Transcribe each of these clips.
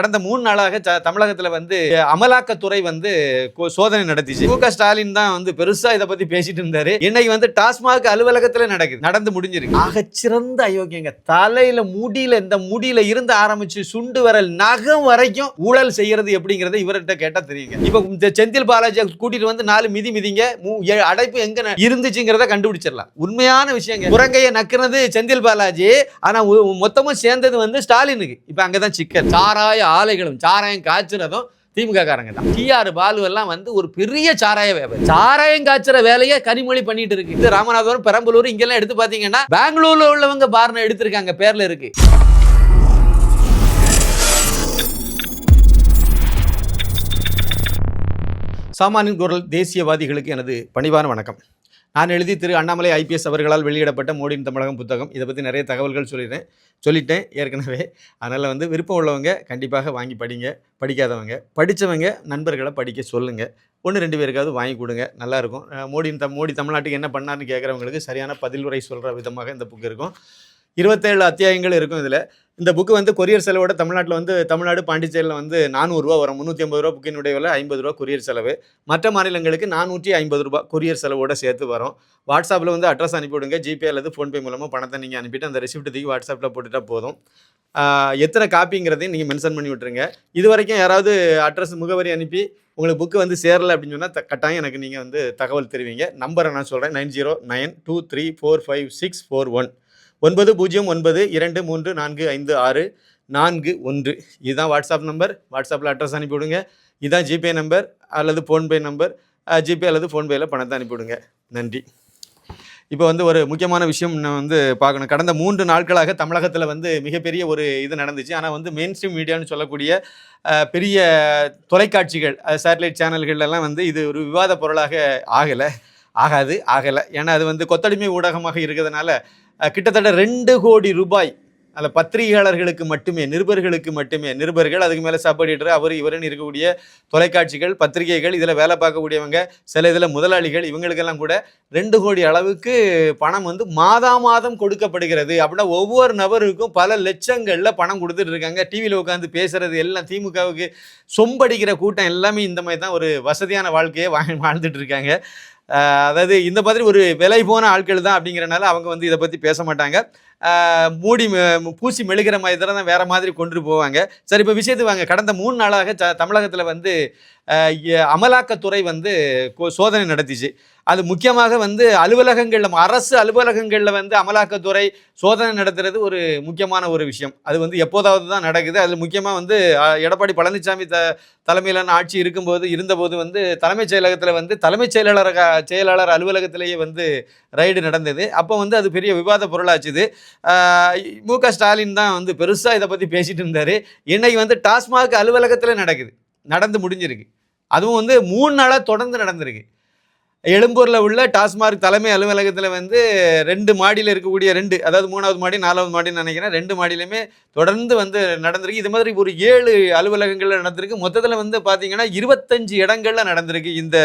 கடந்த மூணு நாளாக தமிழகத்துல வந்து அமலாக்கத்துறை வந்து கொ- சோதனை நடத்திச்சு. மு ஸ்டாலின் தான் வந்து பெருசா இதை பத்தி பேசிட்டு இருந்தாரு. இன்னைக்கு வந்து டாஸ்மாக் அலுவலகத்துல நடக்குது நடந்து முடிஞ்சிருக்கு. ஆக சிறந்த அயோக்கியங்க. தலையில முடியில இந்த முடியில இருந்து ஆரம்பிச்சு சுண்டு வரல் நகம் வரைக்கும் ஊழல் செய்யறது எப்படிங்கறத இவர்கிட்ட கேட்டா தெரியுங்க. இப்ப இந்த செந்தில் பாலாஜி கூட்டிட்டு வந்து நாலு மிதி மிதிங்க அடைப்பு எங்க இருந்துச்சுங்கிறத கண்டுபிடிச்சிடலாம். உண்மையான விஷயங்க. குரங்கையை நக்குனது செந்தில் பாலாஜி ஆனா மொத்தமும் சேர்ந்தது வந்து ஸ்டாலினுக்கு. இப்ப அங்கதான் சிக்கல். சாராய ஆலைகளும் சாராயம் காய்ச்சினதும் திமுக காரங்க தான். டிஆர் பாலு எல்லாம் வந்து ஒரு பெரிய சாராய வியாபாரி. சாராயம் காய்ச்சற வேலையை கனிமொழி பண்ணிட்டு இருக்கு. இது ராமநாதபுரம் பெரம்பலூர் இங்கெல்லாம் எடுத்து பாத்தீங்கன்னா பெங்களூர்ல உள்ளவங்க பார்ன எடுத்திருக்காங்க பேர்ல இருக்கு. சாமானியன் குரல் தேசியவாதிகளுக்கு எனது பணிவான வணக்கம். நான் எழுதி திரு அண்ணாமலை ஐபிஎஸ் அவர்களால் வெளியிடப்பட்ட மோடியின் தமிழகம் புத்தகம். இதை பற்றி நிறைய தகவல்கள் சொல்லிட்டேன். சொல்லிட்டேன் ஏற்கனவே. அதனால் வந்து விருப்பம் உள்ளவங்க கண்டிப்பாக வாங்கி படிங்க. படிக்காதவங்க படித்தவங்க நண்பர்களை படிக்க சொல்லுங்கள் ஒன்று ரெண்டு பேருக்காவது வாங்கி கொடுங்க. நல்லாயிருக்கும் மோடியின் தம் மோடி தமிழ்நாட்டுக்கு என்ன பண்ணார்னு கேட்குறவங்களுக்கு சரியான பதிலுரை சொல்கிற விதமாக இந்த புக் இருக்கும். இருபத்தேழு அத்தியாயங்கள் இருக்கும் இதில். இந்த புக்கு வந்து கொரியர் செலவோட தமிழ்நாட்டில் வந்து தமிழ்நாடு பாண்டிச்சேரியில் வந்து நானூறுரூவா வரும். முந்நூற்றி ஐம்பது ரூபா புக்கினுடைய விலை ஐம்பது ரூபா கொரியர் செலவு. மற்ற மாநிலங்களுக்கு நானூற்றி ஐம்பது ரூபா கொரியர் செலவோட சேர்த்து வரும். வாட்ஸ்அப்பில் வந்து அட்ரஸ் அனுப்பிவிடுங்க ஜிபே அல்லது ஃபோன்பே மூலமாக பணத்தை நீங்கள் அனுப்பிட்டு அந்த ரெசிப்ட் தூக்கி வாட்ஸ்அப்பில் போட்டுட்டா போதும். எத்தனை காப்பிங்கிறதையும் நீங்கள் மென்ஷன் பண்ணி விட்டுருங்க. இது வரைக்கும் யாராவது அட்ரஸ் முகவரி அனுப்பி உங்களுக்கு புக்கு வந்து சேரலை அப்படின்னு சொன்னால் கட்டாயம் எனக்கு நீங்கள் வந்து தகவல் தெரிவிங்க. நம்பரை நான் சொல்கிறேன் nine zero nine two three four five six four one. ஒன்பது பூஜ்ஜியம் ஒன்பது இரண்டு மூன்று நான்கு ஐந்து ஆறு நான்கு ஒன்று. இதுதான் வாட்ஸ்அப் நம்பர் வாட்ஸ்அப்பில் அட்ரஸ் அனுப்பிவிடுங்க. இதுதான் ஜிபே நம்பர் அல்லது ஃபோன்பே நம்பர் ஜிபே அல்லது ஃபோன்பேயில் பணத்தை அனுப்பிவிடுங்க. நன்றி. இப்போ வந்து ஒரு முக்கியமான விஷயம் நான் வந்து பார்க்கணும். கடந்த மூன்று நாட்களாக தமிழகத்தில் வந்து மிகப்பெரிய ஒரு இது நடந்துச்சு. ஆனால் வந்து மெயின் ஸ்ட்ரீம் மீடியான்னு சொல்லக்கூடிய பெரிய தொலைக்காட்சிகள் சேட்டலைட் சேனல்கள்லாம் வந்து இது ஒரு விவாத பொருளாக ஆகலை. ஆகாது ஆகலை. ஏன்னா அது வந்து கொத்தடிமை ஊடகமாக இருக்கிறதுனால கிட்டத்தட்ட ரெண்டு கோடி ரூபாய். அதில் பத்திரிகையாளர்களுக்கு மட்டுமே நிருபர்களுக்கு மட்டுமே நிருபர்கள் அதுக்கு மேலே சப் எடிட்டர் அவர் இவருன்னு இருக்கக்கூடிய தொலைக்காட்சிகள் பத்திரிகைகள் இதில் வேலை பார்க்கக்கூடியவங்க சில இதில் முதலாளிகள் இவங்களுக்கெல்லாம் கூட ரெண்டு கோடி அளவுக்கு பணம் வந்து மாதா மாதம் கொடுக்கப்படுகிறது. அப்படின்னா ஒவ்வொரு நபருக்கும் பல லட்சங்களில் பணம் கொடுத்துட்டு இருக்காங்க. டிவியில் உட்காந்து பேசுகிறது எல்லாம் திமுகவுக்கு சொம்படிக்கிற கூட்டம் எல்லாமே இந்த மாதிரி தான் ஒரு வசதியான வாழ்க்கையை வாழ் வாழ்ந்துட்டு இருக்காங்க. அதாவது இந்த மாதிரி ஒரு விலை போன ஆட்கள் தான் அப்படிங்கிறனால அவங்க வந்து இதை பற்றி பேச மாட்டாங்க. மூடி பூசி மெழுகிற மாதிரி தான் வேற மாதிரி கொண்டு போவாங்க. சரி இப்போ விஷயத்துக்கு வாங்க. கடந்த மூணு நாளாக த தமிழகத்தில் வந்து அமலாக்கத்துறை வந்து சோதனை நடத்திச்சு. அது முக்கியமாக வந்து அலுவலகங்களில் அரசு அலுவலகங்களில் வந்து அமலாக்கத்துறை சோதனை நடத்துறது ஒரு முக்கியமான ஒரு விஷயம். அது வந்து எப்போதாவது தான் நடக்குது. அதில் முக்கியமாக வந்து எடப்பாடி பழனிசாமி த தலைமையிலான ஆட்சி இருக்கும்போது இருந்தபோது வந்து தலைமைச் செயலகத்தில் வந்து தலைமைச் செயலாளர் செயலாளர் அலுவலகத்திலேயே வந்து ரைடு நடந்தது. அப்போ வந்து அது பெரிய விவாத பொருளாச்சுது. மு க ஸ்டாலின் தான் வந்து பெருசாக இதை பற்றி பேசிட்டு இருந்தார். இன்றைக்கி வந்து டாஸ்மாக் அலுவலகத்தில் நடக்குது. நடந்து முடிஞ்சிருக்கு. அதுவும் வந்து மூணு நாளாக தொடர்ந்து நடந்திருக்கு. எழும்பூரில் உள்ள டாஸ்மார்க் தலைமை அலுவலகத்தில் வந்து ரெண்டு மாடியில் இருக்கக்கூடிய ரெண்டு அதாவது மூணாவது மாடி நாலாவது மாடின்னு நினைக்கிறேன். ரெண்டு மாடியிலுமே தொடர்ந்து வந்து நடந்திருக்கு. இது மாதிரி ஒரு ஏழு அலுவலகங்களில் நடந்திருக்கு. மொத்தத்தில் வந்து பார்த்தீங்கன்னா இருபத்தஞ்சு இடங்களில் நடந்திருக்கு. இந்த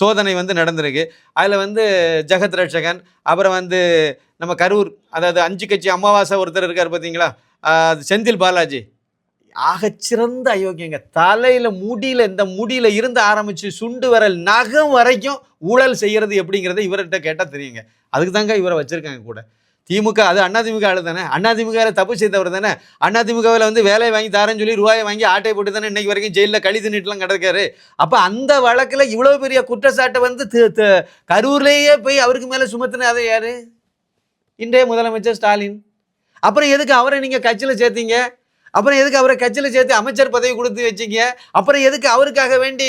சோதனை வந்து நடந்திருக்கு. அதில் வந்து ஜெகத் ரட்சகன் அப்புறம் வந்து நம்ம கரூர் அதாவது அஞ்சு கட்சி அமாவாசை ஒருத்தர் இருக்கார் பார்த்தீங்களா செந்தில் பாலாஜி. ஆகச்சிறந்த அயோக்கியங்க. தலையில முடியில இந்த முடியில இருந்து ஆரம்பிச்சு சுண்டு வரல் நகம் வரைக்கும் ஊழல் செய்யறது எப்படிங்கிறத இவர்கிட்ட கேட்டால் தெரியுங்க. அதுக்கு தாங்க இவரை வச்சிருக்காங்க கூட. திமுக அது அதிமுக ஆளு தானே. அதிமுக தப்பு செய்தவர் தானே. அதிமுகவில் வந்து வேலையை வாங்கி தரேன்னு சொல்லி ரூபாயை வாங்கி ஆட்டை போட்டு தானே இன்னைக்கு வரைக்கும் ஜெயிலில் கழி தின்னுட்டுலாம் கிடக்காரு. அப்போ அந்த வழக்கில் இவ்வளோ பெரிய குற்றச்சாட்டை வந்து கரூர்லேயே போய் அவருக்கு மேலே சுமத்துன அதை யாரு? இன்றைய முதலமைச்சர் ஸ்டாலின். அப்புறம் எதுக்கு அவரை நீங்கள் கட்சியில் சேர்த்தீங்க? அப்புறம் எதுக்கு அவரை கட்சியில் சேர்த்து அமைச்சர் பதவி கொடுத்து வச்சிங்க? அப்புறம் எதுக்கு அவருக்காக வேண்டி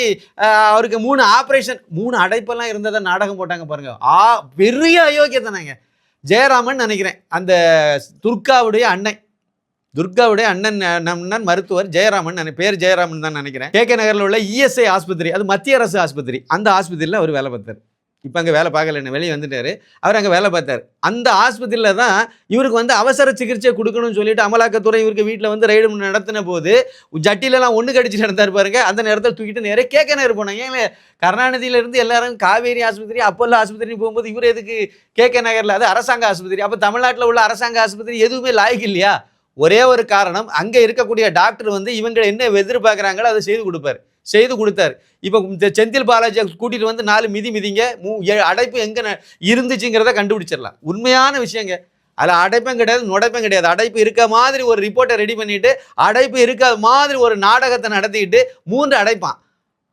அவருக்கு மூணு ஆப்ரேஷன் மூணு அடைப்பெல்லாம் இருந்ததை நாடகம் போட்டாங்க பாருங்க. ஆ பெரிய அயோக்கியத்தனாங்க ஜெயராமன் நினைக்கிறேன். அந்த துர்காவுடைய அண்ணன். துர்காவுடைய அண்ணன் அண்ணன் மருத்துவர் ஜெயராமன் பேர் ஜெயராமன் தான் நினைக்கிறேன். கே கே நகரில் உள்ள இஎஸ்ஐ ஆஸ்பத்திரி அது மத்திய அரசு ஆஸ்பத்திரி. அந்த ஆஸ்பத்திரியில் அவர் வேலை பார்த்தார். இப்போ அங்கே வேலை பார்க்கலன்னு வெளியே வந்துட்டாரு. அவர் அங்கே வேலை பார்த்தார். அந்த ஆஸ்பத்திரியில் தான் இவருக்கு வந்து அவசர சிகிச்சை கொடுக்கணும்னு சொல்லிட்டு அமலாக்கத்துறை இவருக்கு வீட்டில் வந்து ரைடு நடத்தின போது ஜட்டிலெல்லாம் ஒன்று கடிச்சு நடந்தார் பாருங்க. அந்த நேரத்தில் தூக்கிட்டு நிறைய கேட்க நேரம் போனாங்க ஏன் கருணாநிதியிலேருந்து எல்லாரும் காவேரி ஆஸ்பத்திரி அப்போல்லோ ஆஸ்பத்திரி போகும்போது இவர் எதுக்கு கேக்க நகரில் அது அரசாங்க ஆஸ்பத்திரி. அப்போ தமிழ்நாட்டில் உள்ள அரசாங்க ஆஸ்பத்திரி எதுவுமே லாய்க்கு இல்லையா? ஒரே ஒரு காரணம் அங்கே இருக்கக்கூடிய டாக்டர் வந்து இவங்க என்ன எதிர்பார்க்குறாங்களோ அதை செய்து கொடுப்பாரு. செய்து கொடுத்தாரு. இப்போ இந்த செந்தில் பாலாஜி கூட்டிகிட்டு வந்து நாலு மிதி மிதிங்க மூ அடைப்பு எங்கே இருந்துச்சுங்கிறத கண்டுபிடிச்சிடலாம். உண்மையான விஷயங்க. அதில் அடைப்பும் கிடையாது நுடைப்பும் கிடையாது. அடைப்பு இருக்க மாதிரி ஒரு ரிப்போர்ட்டை ரெடி பண்ணிட்டு அடைப்பு இருக்காத மாதிரி ஒரு நாடகத்தை நடத்திக்கிட்டு மூன்று அடைப்பான்.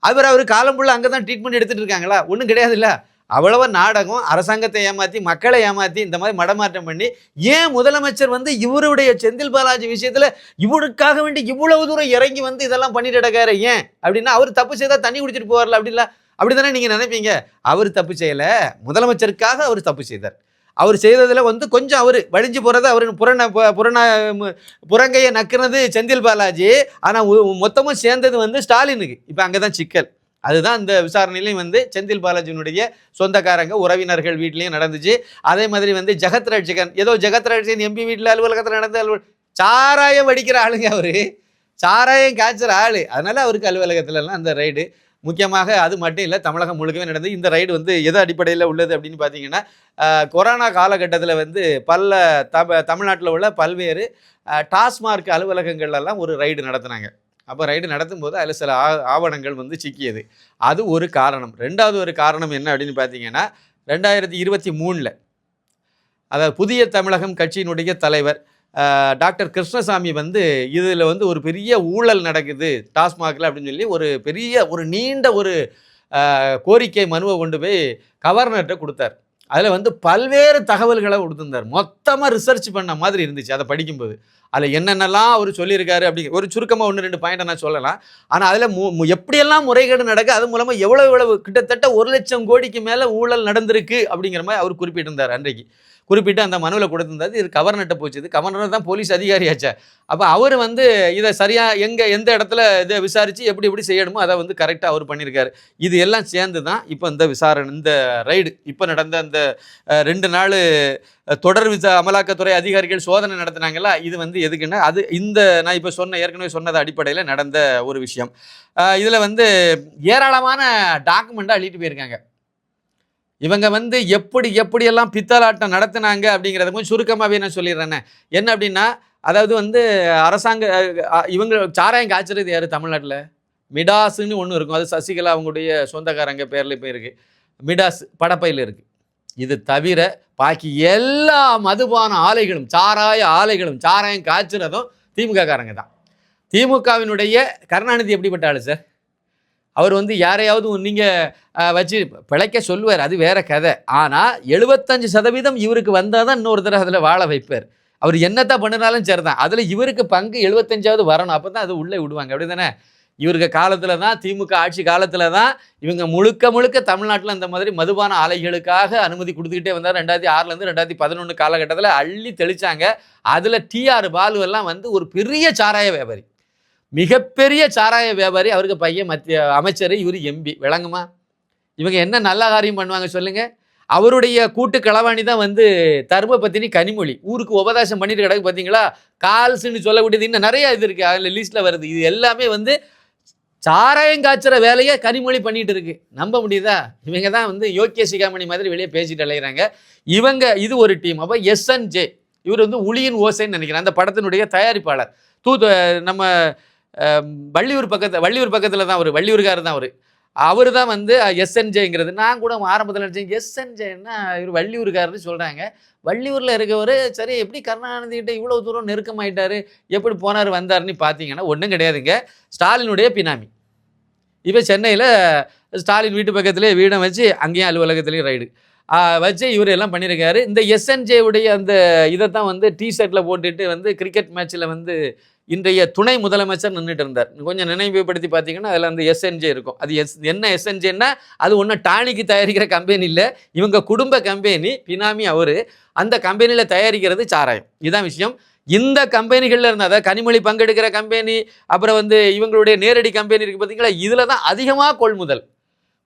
அவர் அவர் காலம் ஃபுல்லாக அங்கே தான் ட்ரீட்மெண்ட் எடுத்துகிட்டு இருக்காங்களா? ஒன்றும் கிடையாது இல்லை அவ்வளவு நாடகம் அரசாங்கத்தை ஏமாற்றி மக்களை ஏமாற்றி இந்த மாதிரி மடமாற்றம் பண்ணி ஏன் முதலமைச்சர் வந்து இவருடைய செந்தில் பாலாஜி விஷயத்தில் இவருக்காக வேண்டி இவ்வளவு தூரம் இறங்கி வந்து இதெல்லாம் பண்ணிட்டு கிடக்காரு ஏன்? அப்படின்னா அவர் தப்பு செய்தால் தண்ணி குடிச்சிட்டு போவார்ல அப்படில அப்படி தானே நீங்கள் நினைப்பீங்க? அவர் தப்பு செய்யலை. முதலமைச்சருக்காக அவர் தப்பு செய்தார். அவர் செய்ததில் வந்து கொஞ்சம் அவர் வழிஞ்சு போகிறது அவர் புறண புறண புறங்கையை நக்குனது செந்தில் பாலாஜி. ஆனால் மொத்தமும் சேர்ந்தது வந்து ஸ்டாலினுக்கு. இப்போ அங்கே தான் சிக்கல். அதுதான் இந்த விசாரணையிலையும் வந்து செந்தில் பாலாஜியினுடைய சொந்தக்காரங்க உறவினர்கள் வீட்லேயும் நடந்துச்சு. அதே மாதிரி வந்து ஜெகத் ரட்சகன் ஏதோ ஜெகத் ரட்சகன் எம்பி வீட்டில் அலுவலகத்தில் நடந்த அலுவல் சாராயம் வடிக்கிற ஆளுங்க அவர். சாராயம் காய்ச்சற ஆள். அதனால அவருக்கு அலுவலகத்துலலாம் அந்த ரைடு. முக்கியமாக அது மட்டும் இல்லை தமிழகம் முழுக்கவே நடந்தது இந்த ரைடு வந்து எது அடிப்படையில் உள்ளது அப்படின்னு பார்த்தீங்கன்னா கொரோனா காலகட்டத்தில் வந்து பல்ல தம தமிழ்நாட்டில் உள்ள பல்வேறு டாஸ்மார்க் அலுவலகங்கள்லாம் ஒரு ரைடு நடத்துனாங்க. அப்போ ரைடு நடத்தும்போது அதில் சில ஆ ஆவணங்கள் வந்து சிக்கியது. அது ஒரு காரணம். ரெண்டாவது ஒரு காரணம் என்ன அப்படின்னு பார்த்தீங்கன்னா ரெண்டாயிரத்தி இருபத்தி மூணில் அதாவது புதிய தமிழகம் கட்சியினுடைய தலைவர் டாக்டர் கிருஷ்ணசாமி வந்து இதில் வந்து ஒரு பெரிய ஊழல் நடக்குது டாஸ்மாகில் அப்படின்னு சொல்லி ஒரு பெரிய ஒரு நீண்ட ஒரு கோரிக்கை மனுவை கொண்டு போய் கவர்னர்கிட்ட கொடுத்தார். அதில் வந்து பல்வேறு தகவல்களை கொடுத்துருந்தார். மொத்தமாக ரிசர்ச் பண்ண மாதிரி இருந்துச்சு அதை படிக்கும்போது. அதில் என்னென்னலாம் அவர் சொல்லியிருக்காரு அப்படி ஒரு சுருக்கமாக ஒன்று ரெண்டு பாயிண்ட்டை நான் சொல்லலாம். ஆனால் அதில் மு மு- எப்படியெல்லாம் முறைகேடு நடக்கு அது மூலமாக எவ்வளோ எவ்வளவு கிட்டத்தட்ட ஒரு லட்சம் கோடிக்கு மேலே ஊழல் நடந்திருக்கு அப்படிங்கிற மாதிரி அவர் குறிப்பிட்டிருந்தார் அன்றைக்கு. குறிப்பிட்டு அந்த மனுவில் கொடுத்திருந்தாரு இது கவர்னர்கிட்ட போச்சு. இது கவர்னர் தான் போலீஸ் அதிகாரியாச்சே. அப்போ அவர் வந்து இதை சரியாக எங்கே எந்த இடத்துல இதை விசாரித்து எப்படி எப்படி செய்யணுமோ அதை வந்து கரெக்டாக அவர் பண்ணியிருக்காரு. இது எல்லாம் சேர்ந்து தான் இப்போ இந்த விசாரணை இந்த ரைடு இப்போ நடந்த அந்த ரெண்டு நாள் தொடர் விசா அமலாக்கத்துறை அதிகாரிகள் சோதனை நடத்தினாங்களா? இது வந்து எதுக்குன்னா அது இந்த நான் இப்போ சொன்ன ஏற்கனவே சொன்னது அடிப்படையில் நடந்த ஒரு விஷயம். இதில் வந்து ஏராளமான டாக்குமெண்ட்டை அள்ளிட்டு போயிருக்காங்க. இவங்க வந்து எப்படி எப்படியெல்லாம் பித்தலாட்டம் நடத்துனாங்க அப்படிங்கிறத கொஞ்சம் சுருக்கமாகவே நான் சொல்லிடுறேனே. என்ன அப்படின்னா அதாவது வந்து அரசாங்க இவங்க சாராயம் காய்ச்சறது யார் தமிழ்நாட்டில்? மிடாஸுன்னு ஒன்று இருக்கும். அது சசிகலா அவங்களுடைய சொந்தக்காரங்க பேரில் இப்போ இருக்குது மிடாஸ் படப்பையில் இருக்குது இது தவிர பாக்கி எல்லா மதுபான ஆலைகளும் சாராய ஆலைகளும் சாராயம் காய்ச்சுறதும் திமுக காரங்க தான். திமுகவினுடைய கருணாநிதி எப்படிப்பட்ட ஆள் சார்? அவர் வந்து யாரையாவது நீங்கள் வச்சு பிழைக்க சொல்லுவார். அது வேற கதை. ஆனால் எழுபத்தஞ்சு சதவீதம் இவருக்கு வந்தால் தான் இன்னொரு தடவை அதில் வாழ வைப்பார். அவர் என்னத்தான் பண்ணினாலும் சரிதான். அதில் இவருக்கு பங்கு எழுபத்தஞ்சாவது வரணும். அப்போ தான் அது உள்ளே விடுவாங்க. அப்படி தானே இவருக்கு காலத்தில் தான் திமுக ஆட்சி காலத்தில் தான் இவங்க முழுக்க முழுக்க தமிழ்நாட்டில் அந்த மாதிரி மதுபான ஆலைகளுக்காக அனுமதி கொடுத்துக்கிட்டே வந்தார். ரெண்டாயிரத்தி ஆறுலேருந்து ரெண்டாயிரத்தி பதினொன்று காலகட்டத்தில் அள்ளி தெளிச்சாங்க. அதில் டிஆர் பாலுவெல்லாம் வந்து ஒரு பெரிய சாராய வியாபாரி. மிகப்பெரிய சாராய வியாபாரி அவருக்கு பையன் மத்திய அமைச்சர் இவர் எம்பி விளங்குமா? இவங்க என்ன நல்ல காரியம் பண்ணுவாங்க சொல்லுங்க. அவருடைய கூட்டு களவாணி தான் வந்து தர்ம பத்தினி கனிமொழி. ஊருக்கு உபதாசம் பண்ணிட்டு கிடக்கு பார்த்தீங்களா கால்ஸ்ன்னு சொல்லக்கூடியது இன்னும் நிறைய இது இருக்கு. அதில் லிஸ்ட்டில் வருது. இது எல்லாமே வந்து சாராயம் காய்ச்சுற வேலையை கனிமொழி பண்ணிட்டு இருக்கு. நம்ப முடியுதா? இவங்க தான் வந்து யோக்கிய சிகாமணி மாதிரி வெளியே பேசிட்டு அலைகிறாங்க இவங்க இது ஒரு டீம் அப்போ எஸ்என்ஜே இவர் வந்து உளியின் ஓசைன்னு நினைக்கிறேன். அந்த படத்தினுடைய தயாரிப்பாளர். தூத்து நம்ம வள்ளியூர் பக்கத்தில் வள்ளியூர் பக்கத்தில் தான் அவர் வள்ளியூர்கார் தான் அவர். அவர் தான் வந்து எஸ்என்ஜேங்கிறது நான் கூட ஆரம்பத்தில் நினச்சேன் எஸ்என்ஜேன்னா இவர் வள்ளியூர்காரர்னு சொல்கிறாங்க வள்ளியூரில் இருக்கவர் சரி எப்படி கருணாநிதிகிட்ட இவ்வளோ தூரம் நெருக்கமாயிட்டாரு எப்படி போனார் வந்தாருன்னு பார்த்தீங்கன்னா ஒன்றும் கிடையாதுங்க. ஸ்டாலினுடைய பினாமி. இப்போ சென்னையில் ஸ்டாலின் வீட்டு பக்கத்துலேயே வீடம் வச்சு அங்கேயும் அலுவலகத்துலேயும் ரைடு. வச்சு இவர் எல்லாம் பண்ணியிருக்காரு இந்த எஸ்என்ஜேவுடைய அந்த இதை தான் வந்து டி ஷர்ட்டில் போட்டுட்டு வந்து கிரிக்கெட் மேட்ச்சில் வந்து இன்றைய துணை முதலமைச்சர் நின்றுட்டு இருந்தார். கொஞ்சம் நினைவுபடுத்தி பார்த்தீங்கன்னா அதில் அந்த எஸ்என்ஜே இருக்கும். அது எஸ் என்ன எஸ்என்ஜேன்னா அது ஒன்றும் டானிக்கு தயாரிக்கிற கம்பெனி இல்லை. இவங்க குடும்ப கம்பெனி பினாமி அவர் அந்த கம்பெனியில் தயாரிக்கிறது சாராயம். இதுதான் விஷயம். இந்த கம்பெனிகளில் இருந்த அதாவது கனிமொழி பங்கெடுக்கிற கம்பெனி அப்புறம் வந்து இவங்களுடைய நேரடி கம்பெனி இருக்குது பார்த்தீங்களா? இதில் தான் அதிகமாக கொள்முதல்.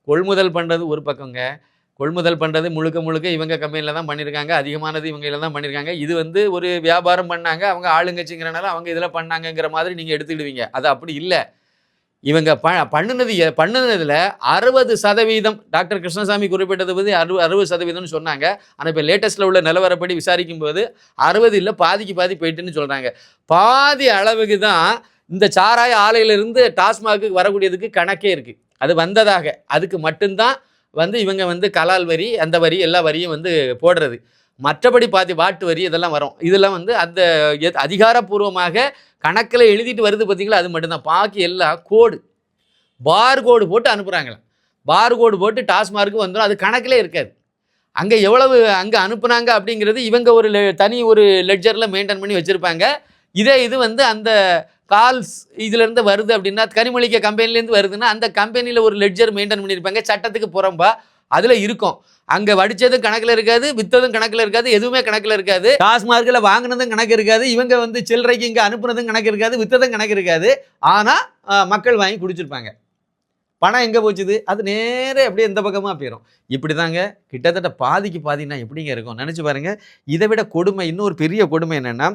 கொள்முதல் பண்ணுறது ஒரு பக்கங்க. கொள்முதல் பண்ணுறது முழுக்க முழுக்க இவங்க கம்பெனியில் தான் பண்ணியிருக்காங்க அதிகமானது இவங்க தான் பண்ணியிருக்காங்க இது வந்து ஒரு வியாபாரம் பண்ணாங்க அவங்க ஆளுங்கட்சிங்கிறனால அவங்க இதில் பண்ணாங்கங்கிற மாதிரி நீங்கள் எடுத்துக்கிடுவீங்க. அது அப்படி இல்லை. இவங்க ப பண்ணுனது பண்ணினதில் அறுபது சதவீதம் டாக்டர் கிருஷ்ணசாமி குறிப்பிட்டது பற்றி அறுபது அறுபது சதவீதம்னு சொன்னாங்க. ஆனால் இப்போ லேட்டஸ்ட்டில் உள்ள நிலவரப்படி விசாரிக்கும் போது அறுபது இல்லை பாதிக்கு பாதி போயிட்டுன்னு சொல்கிறாங்க பாதி அளவுக்கு தான் இந்த சாராய ஆலையிலிருந்து டாஸ்மாக்கு வரக்கூடியதுக்கு கணக்கே இருக்குது அது வந்ததாக. அதுக்கு மட்டும்தான் வந்து இவங்க வந்து கலால் வரி அந்த வரி எல்லா வரியும் வந்து போடுறது. மற்றபடி பாதி வாட்டு வரி இதெல்லாம் வரும். இதெல்லாம் வந்து அந்த எத்- அதிகாரப்பூர்வமாக கணக்கில் எழுதிட்டு வருது பார்த்தீங்களா அது மட்டும்தான். பாக்கி எல்லாம் கோடு பார் கோடு போட்டு அனுப்புகிறாங்களா பார் கோடு போட்டு டாஸ்மார்க்கு வந்துடும் அது கணக்கிலே இருக்காது. அங்கே எவ்வளவு அங்கே அனுப்புனாங்க அப்படிங்கிறது இவங்க ஒரு தனி ஒரு லெட்ஜரில் மெயின்டைன் பண்ணி வச்சுருப்பாங்க. இதே இது வந்து அந்த கால்ஸ் இதுலேருந்து வருது அப்படின்னா கனிமொழிக்க கம்பெனிலேருந்து வருதுன்னா அந்த கம்பெனியில் ஒரு லெட்ஜர் மெயின்டைன் பண்ணியிருப்பாங்க. சட்டத்துக்கு புறம்பா அதில் இருக்கும். அங்கே வடிச்சதும் கணக்கில் இருக்காது வித்ததும் கணக்கில் இருக்காது எதுவுமே கணக்கில் இருக்காது. டாஸ்மார்க்கில் வாங்கினதும் கணக்கு இருக்காது இவங்க வந்து சில்லறைக்கு இங்கே அனுப்புனதும் கணக்கு இருக்காது வித்ததும் கணக்கு இருக்காது. ஆனால் மக்கள் வாங்கி குடிச்சிருப்பாங்க. பணம் எங்கே போச்சுது? அது நேரே அப்படியே இந்த பக்கமாக போயிடும் இப்படி தாங்க கிட்டத்தட்ட பாதிக்கு பாதினா எப்படிங்க இருக்கும்? நினச்சி பாருங்கள் இதை விட கொடுமை இன்னொரு பெரிய கொடுமை என்னென்னா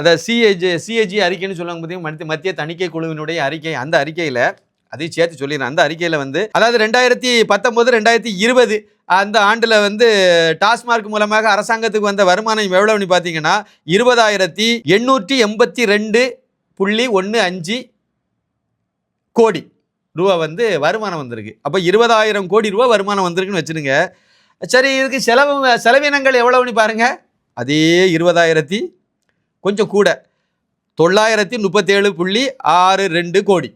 அதை சிஏஜி சிஏஜி அறிக்கைன்னு சொல்லுவாங்க பார்த்தீங்கன்னா மத்திய மத்திய தணிக்கை குழுவினுடைய அறிக்கை. அந்த அறிக்கையில் அதையும் சேர்த்து சொல்லிடுறேன். அந்த அறிக்கையில் வந்து அதாவது ரெண்டாயிரத்தி பத்தொம்போது ரெண்டாயிரத்தி இருபது அந்த ஆண்டில் வந்து டாஸ்மார்க் மூலமாக அரசாங்கத்துக்கு வந்த வருமானம் எவ்வளோன்னு பார்த்தீங்கன்னா இருபதாயிரத்தி எண்ணூற்றி எண்பத்தி ரெண்டு புள்ளி ஒன்று அஞ்சு கோடி. ரூபா வந்து வருமானம் வந்திருக்கு. அப்போ இருபதாயிரம் கோடி ரூபா வருமானம் வந்திருக்குன்னு வச்சுருங்க சரி இதுக்கு செலவு செலவினங்கள் எவ்வளவுன்னு பாருங்க. அதே இருபதாயிரத்தி கொஞ்சம் கூட. தொள்ளாயிரத்தி முப்பத்தேழு புள்ளி ஆறு ரெண்டு கோடி.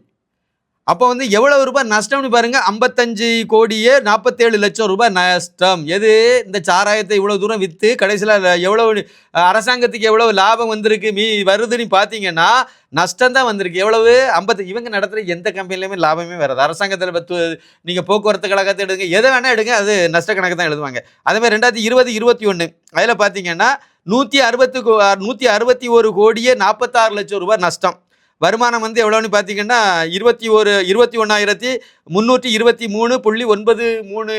அப்போ வந்து எவ்வளவு ரூபாய் நஷ்டம்னு பாருங்க. ஐம்பத்தஞ்சு கோடியே நாற்பத்தேழு லட்சம் ரூபாய் நஷ்டம். எது? இந்த சாராயத்தை இவ்வளோ தூரம் விற்று கடைசியில் எவ்வளவு அரசாங்கத்துக்கு எவ்வளவு லாபம் வந்திருக்கு மீ வருதுன்னு பார்த்தீங்கன்னா நஷ்டம் தான் வந்திருக்கு. எவ்வளவு? ஐம்பத்து இவங்க நடத்துகிற எந்த கம்பெனிலையுமே லாபமே வராது. அரசாங்கத்தில் பத்து நீங்கள் போக்குவரத்து கழகத்தை எடுங்க. எதை வேணால் எடுங்க அது நஷ்ட கணக்கு தான் எழுதுவாங்க. அதேமாதிரி ரெண்டாயிரத்தி இருபது இருபத்தி ஒன்று அதில் பார்த்தீங்கன்னா நூற்றி அறுபத்து நூற்றி அறுபத்தி ஒரு கோடியே நாற்பத்தாறு லட்சம் ரூபாய் நஷ்டம். வருமானம் வந்து எவ்வளோன்னு பார்த்தீங்கன்னா இருபத்தி ஒரு இருபத்தி ஒன்றாயிரத்தி முந்நூற்றி இருபத்தி மூணு புள்ளி ஒன்பது மூணு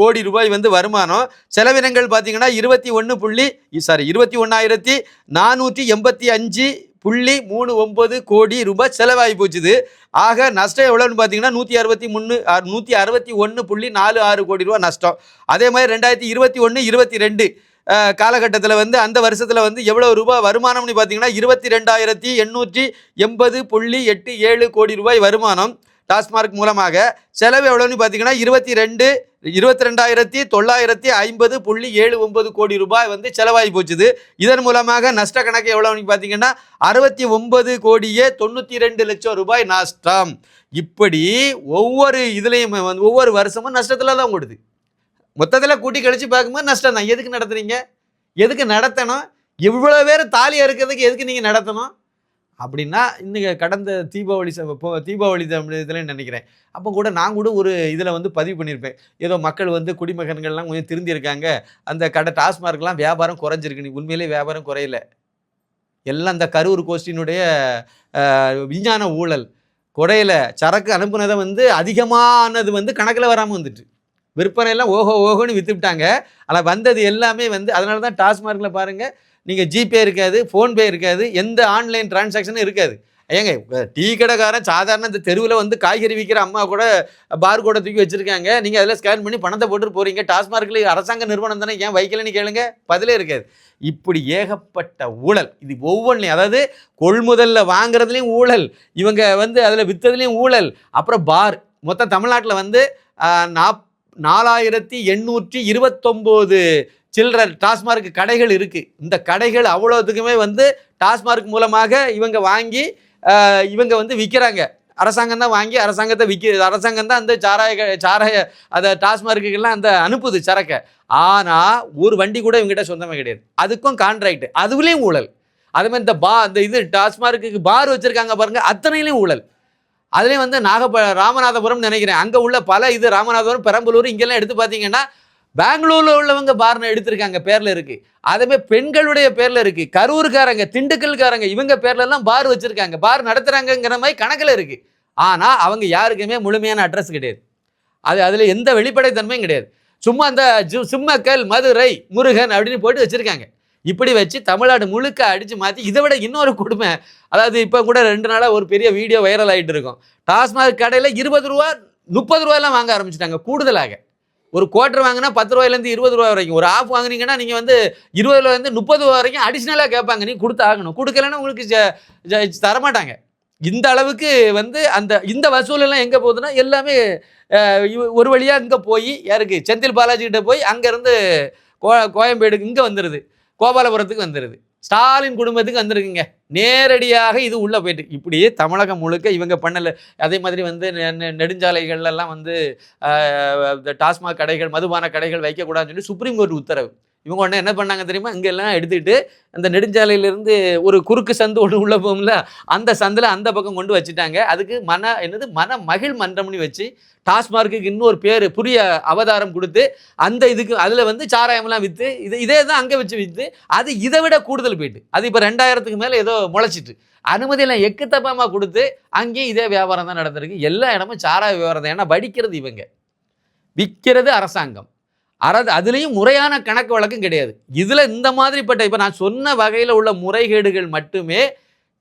கோடி ரூபாய் வந்து வருமானம். செலவினங்கள் பார்த்தீங்கன்னா இருபத்தி ஒன்று புள்ளி சாரி இருபத்தி ஒன்றாயிரத்தி நானூற்றி எண்பத்தி அஞ்சு புள்ளி மூணு ஒம்பது கோடி ரூபாய் செலவாகி போச்சுது. ஆக நஷ்டம் எவ்வளோன்னு பார்த்தீங்கன்னா நூற்றி அறுபத்தி மூணு நூற்றி அறுபத்தி ஒன்று புள்ளி நாலு ஆறு கோடி ரூபா நஷ்டம். அதே மாதிரி ரெண்டாயிரத்தி இருபத்தி ஒன்று இருபத்தி ரெண்டு காலகட்டத்தில் வந்து அந்த வருஷத்தில் வந்து எவ்வளோ ரூபாய் வருமானம்னு பார்த்தீங்கன்னா இருபத்தி ரெண்டாயிரத்தி எண்ணூற்றி எண்பது புள்ளி எட்டு ஏழு கோடி ரூபாய் வருமானம் டாஸ்மார்க் மூலமாக. செலவு எவ்வளோன்னு பார்த்தீங்கன்னா இருபத்தி ரெண்டு இருபத்தி ரெண்டாயிரத்தி தொள்ளாயிரத்தி ஐம்பது புள்ளி ஏழு ஒன்பது கோடி ரூபாய் வந்து செலவாகி போச்சுது. இதன் மூலமாக நஷ்ட கணக்கு எவ்வளோன்னு பார்த்தீங்கன்னா அறுபத்தி ஒன்பது கோடியே தொண்ணூற்றி ரெண்டு லட்சம் ரூபாய் நஷ்டம். இப்படி ஒவ்வொரு இதுலேயும் வந்து ஒவ்வொரு வருஷமும் நஷ்டத்தில் தான் ஓடுது. மொத்தத்தில் கூட்டி கழிச்சு பார்க்கும்போது நஷ்டம் தான். எதுக்கு நடத்துறீங்க? எதுக்கு நடத்தணும்? இவ்வளோ பேர் தாலி அறுக்கிறதுக்கு எதுக்கு நீங்கள் நடத்தணும்? அப்படின்னா இன்னைக்கு கடந்த தீபாவளி ச- இப்போ தீபாவளி இதில் நினைக்கிறேன். அப்போ கூட நான் கூட ஒரு இதில் வந்து பதிவு பண்ணியிருப்பேன். ஏதோ மக்கள் வந்து குடிமகன்கள்லாம் கொஞ்சம் திருந்திருக்காங்க. அந்த கடை டாஸ்மார்க்லாம் வியாபாரம் குறைஞ்சிருக்கு. நீ உண்மையிலே வியாபாரம் குறையல. எல்லாம் அந்த கரூர் கோஷ்டினுடைய விஞ்ஞான ஊழல். குறையில. சரக்கு அனுப்புனதை வந்து அதிகமானது வந்து கணக்கில் வராமல் வந்துட்டு. விற்பனை எல்லாம் ஓஹோ ஓஹோன்னு விற்றுவிட்டாங்க ஆனால் வந்தது எல்லாமே வந்து அதனால தான் டாஸ்மார்க்கில் பாருங்கள் நீங்கள் ஜிபே இருக்காது ஃபோன்பே இருக்காது எந்த ஆன்லைன் டிரான்சாக்ஷனும் இருக்காது. ஏங்க டீ கடைக்காரன் சாதாரண இந்த தெருவில் வந்து காய்கறி விற்கிற அம்மா கூட பார் கூட தூக்கி வச்சுருக்காங்க. நீங்கள் அதில் ஸ்கேன் பண்ணி பணத்தை போட்டு போகிறீங்க டாஸ்மார்க்கில் அரசாங்க நிறுவனம் தானே ஏன் வைக்கலன்னு கேளுங்க. பதிலே இருக்காது. இப்படி ஏகப்பட்ட ஊழல். இது ஒவ்வொன்றையும் அதாவது கொள்முதலில் வாங்குறதுலேயும் ஊழல் இவங்க வந்து அதில் விற்றதுலேயும் ஊழல் அப்புறம் பார். மொத்தம் தமிழ்நாட்டில் வந்து நாப் நாலாயிரத்தி எண்ணூற்றி இருபத்தொம்போது சில்லற டாஸ்மார்க் கடைகள் இருக்குது இந்த கடைகள் அவ்வளோத்துக்குமே வந்து டாஸ்மார்க் மூலமாக இவங்க வாங்கி இவங்க வந்து விற்கிறாங்க அரசாங்கம் தான் வாங்கி அரசாங்கத்தை விற்க அரசாங்கம் தான் அந்த சாராய க- சாராய அதை டாஸ்மார்க்குக்கெல்லாம் அந்த அனுப்புது சரக்கை. ஆனால் ஒரு வண்டி கூட இவங்ககிட்ட சொந்தமாக கிடையாது. அதுக்கும் கான்ட்ராக்ட் அதுலேயும் ஊழல். அதுமாதிரி இந்த பா இந்த இது டாஸ்மார்க்கு பார் வச்சுருக்காங்க பாருங்கள் அத்தனையிலையும் ஊழல். அதுலேயும் வந்து நாகப்ப ராமநாதபுரம் நினைக்கிறேன். அங்கே உள்ள பல இது ராமநாதபுரம் பெரம்பலூர் இங்கெல்லாம் எடுத்து பார்த்தீங்கன்னா பெங்களூரில் உள்ளவங்க பார்னு எடுத்திருக்காங்க பேரில் இருக்குது அதுவே பெண்களுடைய பேரில் இருக்குது கரூர்காரங்க திண்டுக்கல்காரங்க இவங்க பேர்லலாம் பார் வச்சுருக்காங்க. பார் நடத்துகிறாங்கங்கிற மாதிரி கணக்கில் இருக்குது ஆனால் அவங்க யாருக்குமே முழுமையான அட்ரஸ் கிடையாது. அது அதில் எந்த வெளிப்படைத்தன்மையும் கிடையாது. சும்மா அந்த சிம்மக்கல் மதுரை முருகன் அப்படின்னு போட்டு வச்சுருக்காங்க. இப்படி வச்சு தமிழ்நாடு முழுக்க அடித்து மாற்றி இதை விட இன்னொரு கொடுமை. அதாவது இப்போ கூட ரெண்டு நாளாக ஒரு பெரிய வீடியோ வைரல் ஆகிட்டு இருக்கும். டாஸ்மாக் கடையில் இருபது ரூபா முப்பது ரூபாயெல்லாம் வாங்க ஆரம்பிச்சிட்டாங்க கூடுதலாக. ஒரு குவார்டர் வாங்கினா பத்து ரூபாயிலேருந்து இருபது ரூபா வரைக்கும். ஒரு ஆஃப் வாங்குனீங்கன்னா நீங்கள் வந்து இருபது ரூபாயிலேருந்து முப்பது ரூபா வரைக்கும் அடிஷ்னலாக கேட்பாங்க. நீ கொடுத்து ஆகணும். கொடுக்கலன்னா உங்களுக்கு தரமாட்டாங்க. இந்த அளவுக்கு வந்து அந்த இந்த வசூலெல்லாம் எங்கே போகுதுன்னா எல்லாமே ஒரு வழியாக இங்கே போய் யாருக்கு? செந்தில் பாலாஜி கிட்ட போய் அங்கேருந்து கோ கோயம்பேடுக்கு இங்கே வந்துடுது கோபாலபுரத்துக்கு வந்துடுது ஸ்டாலின் குடும்பத்துக்கு வந்திருக்குங்க. நேரடியாக இது உள்ளே போயிட்டு. இப்படியே தமிழகம் முழுக்க இவங்க பண்ணலை. அதே மாதிரி வந்து நெ- வந்து இந்த டாஸ்மாக் கடைகள் மதுபான கடைகள் வைக்கக்கூடாதுன்னு சொல்லி சுப்ரீம் கோர்ட் உத்தரவு. இவங்க உடனே என்ன பண்ணாங்க தெரியுமா? இங்கெல்லாம் எடுத்துக்கிட்டு அந்த நெடுஞ்சாலையிலேருந்து ஒரு குறுக்கு சந்து ஒன்று உள்ள போகும்ல அந்த சந்தில் அந்த பக்கம் கொண்டு வச்சுட்டாங்க. அதுக்கு மன என்னது? மன மகிழ் மன்றம்னு வச்சு டாஸ்மார்க்குக்கு இன்னொரு பேர் புரிய அவதாரம் கொடுத்து அந்த இதுக்கு அதில் வந்து சாராயம்லாம் விற்று இது இதே தான் அங்கே வச்சு விற்று அது இதை விட கூடுதல் போயிட்டு. அது இப்போ ரெண்டாயிரத்துக்கு மேலே ஏதோ முளைச்சிட்டு. அனுமதியெல்லாம் எக்குத்தப்பமாக கொடுத்து அங்கேயும் இதே வியாபாரம் தான் நடந்திருக்கு. எல்லா இடமும் சாராய வியாபாரம் தான். ஏன்னா வடிக்கிறது இவங்க. விற்கிறது அரசாங்கம். அறது அதுலேயும் முறையான கணக்கு வழக்கும் கிடையாது. இதில் இந்த மாதிரிப்பட்ட இப்போ நான் சொன்ன வகையில் உள்ள முறைகேடுகள் மட்டுமே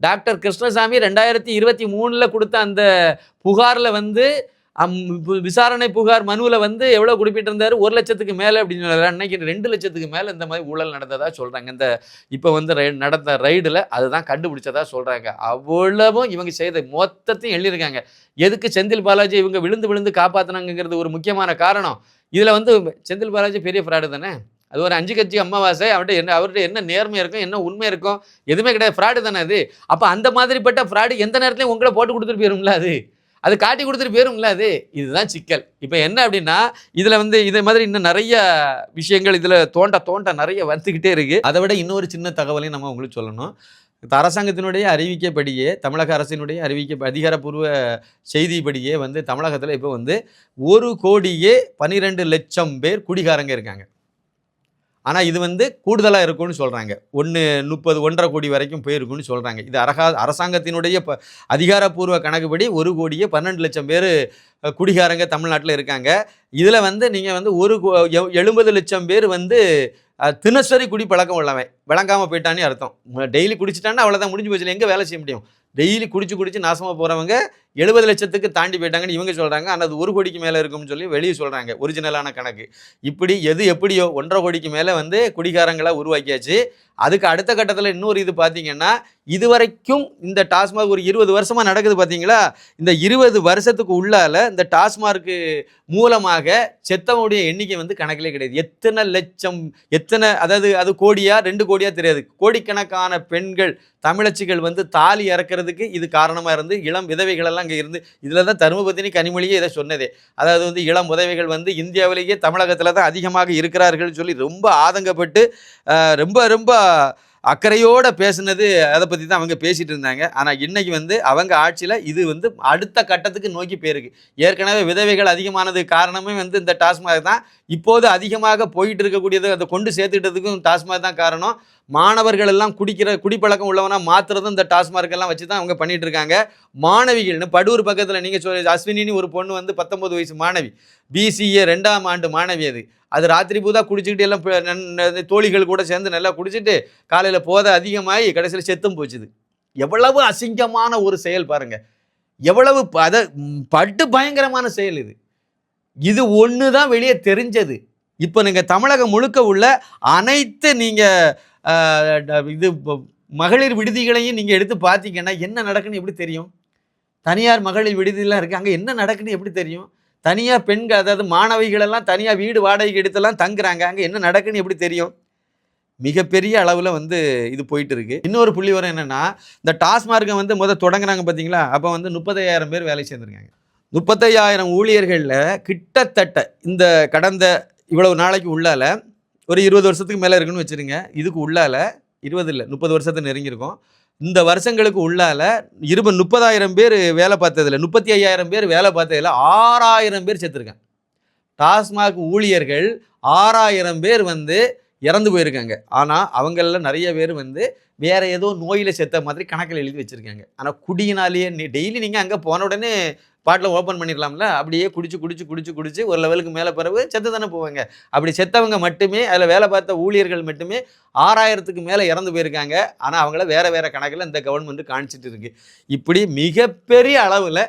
டாக்டர் கிருஷ்ணசாமி ரெண்டாயிரத்தி இருபத்தி மூணில் கொடுத்த அந்த புகாரில் வந்து விசாரணை புகார் மனுவில் வந்து எவ்வளோ குறிப்பிட்டிருந்தாரு? ஒரு லட்சத்துக்கு மேலே அப்படின்னு அன்னைக்கு ரெண்டு லட்சத்துக்கு மேலே இந்த மாதிரி ஊழல் நடந்ததாக சொல்கிறாங்க இந்த இப்போ வந்து ரை நடந்த ரைடில் அதுதான் கண்டுபிடிச்சதா சொல்கிறாங்க அவ்வளவும் இவங்க செய்த மொத்தத்தையும் எழுதியிருக்காங்க. எதுக்கு செந்தில் பாலாஜி இவங்க விழுந்து விழுந்து காப்பாற்றினாங்கிறது ஒரு முக்கியமான காரணம். இதில் வந்து செந்தில் பாலாஜி பெரிய ஃப்ராடு தானே? அது ஒரு அஞ்சு கட்சி அம்மாவாசை அவர்கிட்ட என்ன அவர்கிட்ட என்ன நேர்மை இருக்கும் என்ன உண்மை இருக்கும்? எதுவுமே கிடையாது. ஃப்ராடு தானே அது? அப்போ அந்த மாதிரிப்பட்ட ஃப்ராடு எந்த நேரத்துலையும் உங்களை போட்டு கொடுத்துட்டு போயிரும்ல அது? அது காட்டி கொடுத்துட்டு போயிரும்ல அது? இதுதான் சிக்கல். இப்போ என்ன அப்படின்னா இதில் வந்து இதே மாதிரி இன்னும் நிறைய விஷயங்கள் இதில் தோண்ட தோண்ட நிறைய வந்துக்கிட்டே இருக்குது அதை விட இன்னொரு சின்ன தகவலையும் நம்ம உங்களுக்கு சொல்லணும். அரசாங்கத்தினுடைய அறிவிக்கைப்படியே தமிழக அரசினுடைய அறிவிக்க அதிகாரப்பூர்வ செய்திப்படியே வந்து தமிழகத்தில் இப்போ வந்து ஒரு கோடியே பன்னிரெண்டு லட்சம் பேர் குடிகாரங்க இருக்காங்க. ஆனால் இது வந்து கூடுதலாக இருக்கும்னு சொல்கிறாங்க ஒன்று முப்பது ஒன்றரை கோடி வரைக்கும் போயிருக்குன்னு சொல்கிறாங்க இது அரகா அரசாங்கத்தினுடைய ப அதிகாரப்பூர்வ கணக்குப்படி ஒரு கோடியே பன்னெண்டு லட்சம் பேர் குடிகாரங்க தமிழ்நாட்டில் இருக்காங்க. இதில் வந்து நீங்கள் வந்து ஒரு கோ- எ- எழுபது லட்சம் பேர் வந்து தினசரி குடி பழக்கம் உள்ளவன். விளங்காமல் போயிட்டானே அர்த்தம். டெய்லி குடிச்சிட்டான்னா அவ்வளோதான் முடிஞ்சு போச்சு எங்கே வேலை செய்ய முடியும்? டெய்லி குடிச்சு குடிச்சு நாசமாக போகிறவங்க எழுபது லட்சத்துக்கு தாண்டி போயிட்டாங்கன்னு இவங்க சொல்கிறாங்க ஆனால் அது ஒரு கோடிக்கு மேலே இருக்கும்னு சொல்லி வெளியே சொல்கிறாங்க ஒரிஜினலான கணக்கு. இப்படி எது எப்படியோ ஒன்றரை கோடிக்கு மேலே வந்து குடிகாரங்களாக உருவாக்கியாச்சு. அதுக்கு அடுத்த கட்டத்தில் இன்னொரு இது பார்த்தீங்கன்னா இதுவரைக்கும் இந்த டாஸ்மாக் ஒரு இருபது வருஷமாக நடக்குது பார்த்தீங்களா இந்த இருபது வருஷத்துக்கு உள்ளால இந்த டாஸ்மார்க்கு மூலமாக செத்தவனுடைய எண்ணிக்கை வந்து கணக்கிலே கிடையாது. எத்தனை லட்சம் எத்தனை அதாவது அது கோடியா ரெண்டு கோடியா தெரியாது. கோடிக்கணக்கான பெண்கள் தமிழச்சிகள் வந்து தாலி இறக்கிறதுக்கு இது காரணமாக இருந்து இளம் விதவைகளெல்லாம் அங்கே இருந்து இதில் தான் தருமபத்தினி கனிமொழியே இதை சொன்னதே. அதாவது வந்து இளம் உதவிகள் வந்து இந்தியாவிலேயே தமிழகத்தில் தான் அதிகமாக இருக்கிறார்கள் சொல்லி ரொம்ப ஆதங்கப்பட்டு ரொம்ப ரொம்ப அக்கறையோட பேசுனது அதை பற்றி தான் அவங்க பேசிட்டு இருந்தாங்க. ஆனால் இன்றைக்கி வந்து அவங்க ஆட்சியில் இது வந்து அடுத்த கட்டத்துக்கு நோக்கி போயிருக்கு. ஏற்கனவே விதவைகள் அதிகமானது காரணமே வந்து இந்த டாஸ்மாக் தான். இப்போது அதிகமாக போயிட்டு இருக்கக்கூடியது அதை கொண்டு சேர்த்துக்கிட்டதுக்கும் டாஸ்மாக் தான் காரணம். மாணவர்கள் எல்லாம் குடிக்கிற குடிப்பழக்கம் உள்ளவனா மாத்துறதும் இந்த டாஸ்மார்க் எல்லாம் வச்சு தான் அவங்க பண்ணிட்டு இருக்காங்க. மாணவிகள்னு படூர் பக்கத்தில் நீங்கள் சொல்ல அஸ்வினின்னு ஒரு பொண்ணு வந்து பத்தொம்பது வயசு மாணவி. பிசிஏ ரெண்டாம் ஆண்டு மாணவி அது. அது ராத்திரி பூதா குடிச்சிக்கிட்டு எல்லாம் தோழிகள் கூட சேர்ந்து நல்லா குடிச்சிட்டு காலையில் போதை அதிகமாகி கடைசியில் செத்தும் போச்சுது. எவ்வளவு அசிங்கமான ஒரு செயல் பாருங்க. எவ்வளவு ப- பட்டு பயங்கரமான செயல் இது. இது ஒன்று தான் வெளியே தெரிஞ்சது. இப்போ நீங்கள் தமிழகம் முழுக்க உள்ள அனைத்து நீங்கள் இது மகளிர் விடுதிகளையும் நீங்கள் எடுத்து பார்த்தீங்கன்னா என்ன நடக்குன்னு எப்படி தெரியும்? தனியார் மகளிர் விடுதியெலாம் இருக்குது அங்கே என்ன நடக்குன்னு எப்படி தெரியும்? தனியாக பெண்கள் அதாவது மாணவிகளெல்லாம் தனியாக வீடு வாடகைக்கு எடுத்தெல்லாம் தங்குறாங்க. அங்கே என்ன நடக்குன்னு எப்படி தெரியும்? மிகப்பெரிய அளவில் வந்து இது போயிட்டு இருக்கு இன்னொரு புள்ளி வரும் என்னென்னா இந்த டாஸ்மார்க்கை வந்து முதல் தொடங்குறாங்க பார்த்தீங்களா அப்போ வந்து முப்பத்தையாயிரம் பேர் வேலை சேர்ந்துருக்காங்க. முப்பத்தையாயிரம் ஊழியர்களில் கிட்டத்தட்ட இந்த கடந்த இவ்வளவு நாளைக்கு உள்ளால ஒரு இருபது வருஷத்துக்கு மேலே இருக்குன்னு வச்சுருங்க. இதுக்கு உள்ளால இருபது இல்லை முப்பது வருஷத்தை நெருங்கியிருக்கோம். இந்த வருஷங்களுக்கு உள்ளால இருபது முப்பதாயிரம் பேர் வேலை பார்த்ததில்ல. முப்பத்தி ஐயாயிரம் பேர் வேலை பார்த்ததில்ல. ஆறாயிரம் பேர் செத்துருக்காங்க. டாஸ்மாக் ஊழியர்கள் ஆறாயிரம் பேர் வந்து இறந்து போயிருக்காங்க. ஆனால் அவங்களில் நிறைய பேர் வந்து வேற ஏதோ நோயில் செத்த மாதிரி கணக்கில் எழுதி வச்சுருக்காங்க. ஆனால் குடியினாலேயே நீ டெய்லி நீங்கள் அங்கே போன உடனே பாட்டில் ஓப்பன் பண்ணிடலாம்ல அப்படியே குடிச்சு குடிச்சு குடிச்சு குடிச்சு ஒரு லெவலுக்கு மேலே பிறகு செத்து தானே போவாங்க. அப்படி செத்தவங்க மட்டுமே அதில் வேலை பார்த்த ஊழியர்கள் மட்டுமே ஆறாயிரத்துக்கு மேலே இறந்து போயிருக்காங்க. ஆனால் அவங்கள வேறு வேறு கணக்கில் இந்த கவர்மெண்ட்டு காணிச்சிட்டு இருக்கு. இப்படி மிகப்பெரிய அளவில்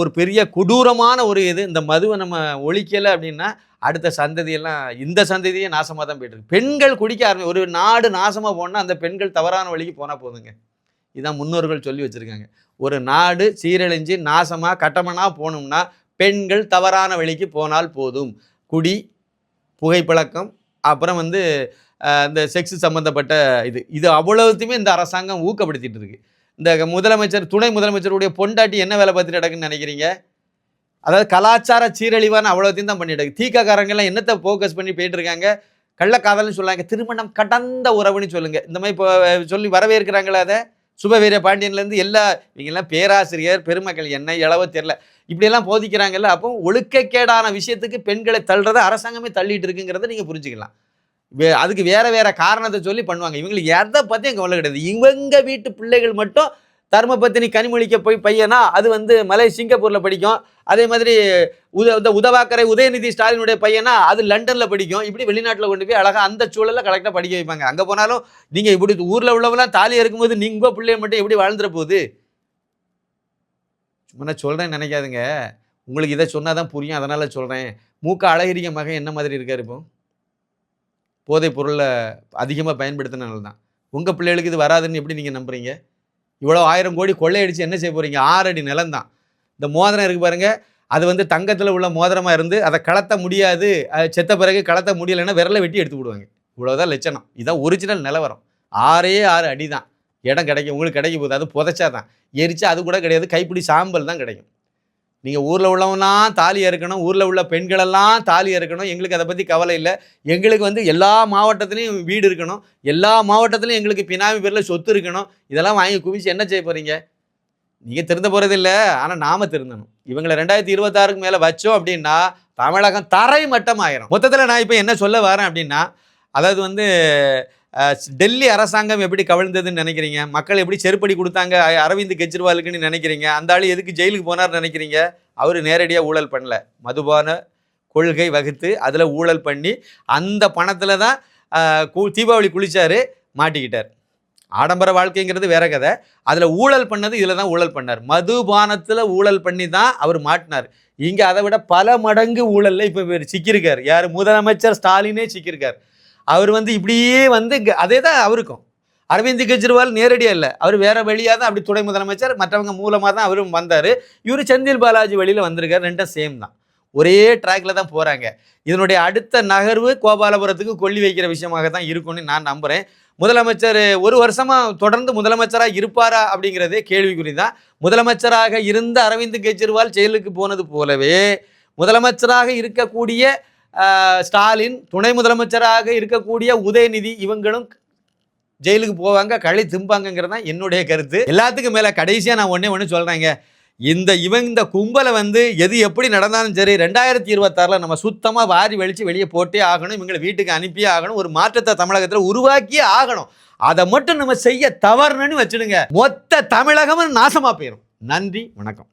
ஒரு பெரிய கொடூரமான ஒரு இது இந்த மதுவை நம்ம ஒழிக்கலை அப்படின்னா அடுத்த சந்ததியெல்லாம் இந்த சந்ததியே நாசமாக தான் போயிட்டுருக்கு பெண்கள் குடிக்க ஆரம்பி ஒரு நாடு நாசமாக போனால் அந்த பெண்கள் தவறான வழிக்கு போனால் போதுங்க. இதுதான் முன்னோர்கள் சொல்லி வச்சுருக்காங்க. ஒரு நாடு சீரழிஞ்சு நாசமாக கட்டமனாக போகணும்னா பெண்கள் தவறான வழிக்கு போனால் போதும். குடி புகைப்பழக்கம் அப்புறம் வந்து இந்த செக்ஸ் சம்மந்தப்பட்ட இது. இது அவ்வளவுத்தையுமே இந்த அரசாங்கம் ஊக்கப்படுத்திட்டு இருக்கு. இந்த முதலமைச்சர் துணை முதலமைச்சருடைய பொண்டாட்டி என்ன வேலை பார்த்துட்டு நடக்குன்னு நினைக்கிறீங்க? அதாவது கலாச்சார சீரழிவான அவ்வளோத்தையும் தான் பண்ணிட்டு இருக்கு. தீக்காக்காரங்கெல்லாம் என்னத்தை ஃபோக்கஸ் பண்ணி போயிட்டு இருக்காங்க? கள்ளக்காதல்னு சொல்லாங்க. திருமணம் கடந்த உறவுன்னு சொல்லுங்க. இந்த மாதிரி இப்போ சொல்லி வரவேற்கிறாங்களா அதை? சுபவீர பாண்டியன்லேருந்து எல்லா இவங்கெல்லாம் பேராசிரியர் பெருமக்கள் என்ன இளவோ தெரில இப்படியெல்லாம் போதிக்கிறாங்கல்ல அப்போ ஒழுக்கக்கேடான விஷயத்துக்கு பெண்களை தள்ளுறதை அரசாங்கமே தள்ளிட்டு இருக்குங்கிறத நீங்கள் புரிஞ்சுக்கலாம். வே அதுக்கு வேறு வேறு காரணத்தை சொல்லி பண்ணுவாங்க. இவங்களுக்கு எதை பற்றியும் கவலை கிடையாது. இவங்க வீட்டு பிள்ளைகள் மட்டும் தர்மபத்தினி கனிமொழிக்க போய் பையனா? அது வந்து மலை சிங்கப்பூரில் படிக்கும். அதே மாதிரி உத இந்த உதவாக்கரை உதயநிதி ஸ்டாலினுடைய பையனா? அது லண்டனில் படிக்கும். இப்படி வெளிநாட்டில் கொண்டு போய் அழகாக அந்த சூழலில் கரெக்டாக படிக்க வைப்பாங்க. அங்கே போனாலும் நீங்கள் இப்படி ஊரில் உள்ளவங்களாம் தாலியாக இருக்கும்போது நீங்கள் பிள்ளைய மட்டும் எப்படி வாழ்ந்துட போகுது? சும்மா நான் சொல்கிறேன்னு நினைக்காதுங்க. உங்களுக்கு இதை சொன்னால் தான் புரியும். அதனால் சொல்கிறேன் மூக்க அழகிரிங்க மகன் என்ன மாதிரி இருக்கார் இப்போ? போதைப் பொருளை அதிகமாக பயன்படுத்தினால தான் உங்கள் பிள்ளைகளுக்கு இது வராதுன்னு எப்படி நீங்கள் நம்புறீங்க? இவ்வளோ ஆயிரம் கோடி கொள்ளையடிச்சு என்ன செய்ய போகிறீங்க ஆறடி நிலம் தான் இந்த மோதிரம் இருக்குது பாருங்கள் அது வந்து தங்கத்தில் உள்ள மோதிரமாக இருந்து அதை கலத்த முடியாது. செத்த பிறகு கலத்த முடியலைன்னா விரலை வெட்டி எடுத்து விடுவாங்க. இவ்வளோதான் லட்சணம். இதான் ஒரிஜினல் நிலவரம். ஆறே ஆறு அடி தான் இடம் கிடைக்கும். உங்களுக்கு கிடைக்க போகுது. அது புதைச்சா தான் எரிச்சா அது கூட கிடையாது. கைப்பிடி சாம்பல் தான் கிடைக்கும். நீங்கள் ஊரில் உள்ளவங்களாம் தாலி இருக்கணும் ஊரில் உள்ள பெண்களெல்லாம் தாலி இருக்கணும் எங்களுக்கு அதை பற்றி கவலை இல்லை. எங்களுக்கு வந்து எல்லா மாவட்டத்துலேயும் வீடு இருக்கணும் எல்லா மாவட்டத்துலையும் எங்களுக்கு பினாமி பேரில் சொத்து இருக்கணும். இதெல்லாம் வாங்கி குவிச்சு என்ன செய்ய போகிறீங்க நீங்கள் திருந்த போகிறதில்ல ஆனால் நாம் திருந்தணும். இவங்களை ரெண்டாயிரத்தி இருபத்தாறுக்கு மேலே வச்சோம் அப்படின்னா தமிழகம் தரை மட்டம் ஆயிரும் மொத்தத்தில் நான் இப்போ என்ன சொல்ல வரேன் அப்படின்னா அதாவது வந்து டெல்லி அரசாங்கம் எப்படி கவிழ்ந்ததுன்னு நினைக்கிறீங்க? மக்கள் எப்படி செருப்படி கொடுத்தாங்க? அரவிந்த் கெஜ்ரிவாலுக்குன்னு நினைக்கிறீங்க? அந்த ஆள் எதுக்கு ஜெயிலுக்கு போனார்னு நினைக்கிறீங்க? அவர் நேரடியாக ஊழல் பண்ணல. மதுபான கொள்கை வகுத்து அதில் ஊழல் பண்ணி அந்த பணத்தில் தான் கு- தீபாவளி குளித்தார் மாட்டிக்கிட்டார். ஆடம்பர வாழ்க்கைங்கிறது வேற கதை. அதில் ஊழல் பண்ணது இதில் தான் ஊழல் பண்ணார். மதுபானத்தில் ஊழல் பண்ணி தான் அவர் மாட்டினார். இங்கே அதை விட பல மடங்கு ஊழலில் இப்போ சிக்கியிருக்கார். யார்? முதலமைச்சர் ஸ்டாலினே சிக்கியிருக்கார். அவர் வந்து இப்படியே வந்து அதே தான் அவருக்கும். அரவிந்த் கெஜ்ரிவால் நேரடியாக இல்லை. அவர் வேறு வழியாக தான் அப்படி துணை முதலமைச்சர் மற்றவங்க மூலமாக தான் அவரும் வந்தார். இவர் செந்தில் பாலாஜி வழியில் வந்திருக்கார். ரெண்டும் சேம் தான். ஒரே ட்ராக்ல தான் போகிறாங்க இதனுடைய அடுத்த நகர்வு கோபாலபுரத்துக்கு கொல்லி வைக்கிற விஷயமாக தான் இருக்கும்னு நான் நம்புகிறேன் முதலமைச்சர் ஒரு வருஷமாக தொடர்ந்து முதலமைச்சராக இருப்பாரா அப்படிங்கிறதே கேள்விக்குறி தான். முதலமைச்சராக இருந்த அரவிந்த் கெஜ்ரிவால் செயலுக்கு போனது போலவே முதலமைச்சராக இருக்கக்கூடிய ஸ்டாலின் துணை முதலமைச்சராக இருக்கக்கூடிய உதயநிதி இவங்களும் ஜெயிலுக்கு போவாங்க களி திம்பாங்கங்கிறது தான் என்னுடைய கருத்து. எல்லாத்துக்கும் மேலே கடைசியாக நான் ஒன்றே ஒன்று சொல்கிறேங்க இந்த இவங்க இந்த கும்பலை வந்து எது எப்படி நடந்தாலும் சரி ரெண்டாயிரத்தி இருபத்தாறில் நம்ம சுத்தமாக வாரி வெளிச்சு வெளியே போட்டே ஆகணும் இவங்களை வீட்டுக்கு அனுப்பியே ஆகணும் ஒரு மாற்றத்தை தமிழகத்தில் உருவாக்கியே ஆகணும். அதை மட்டும் நம்ம செய்ய தவறணும்னு வச்சுடுங்க. மொத்த தமிழகமும் நாசமாக போயிடும் நன்றி வணக்கம்.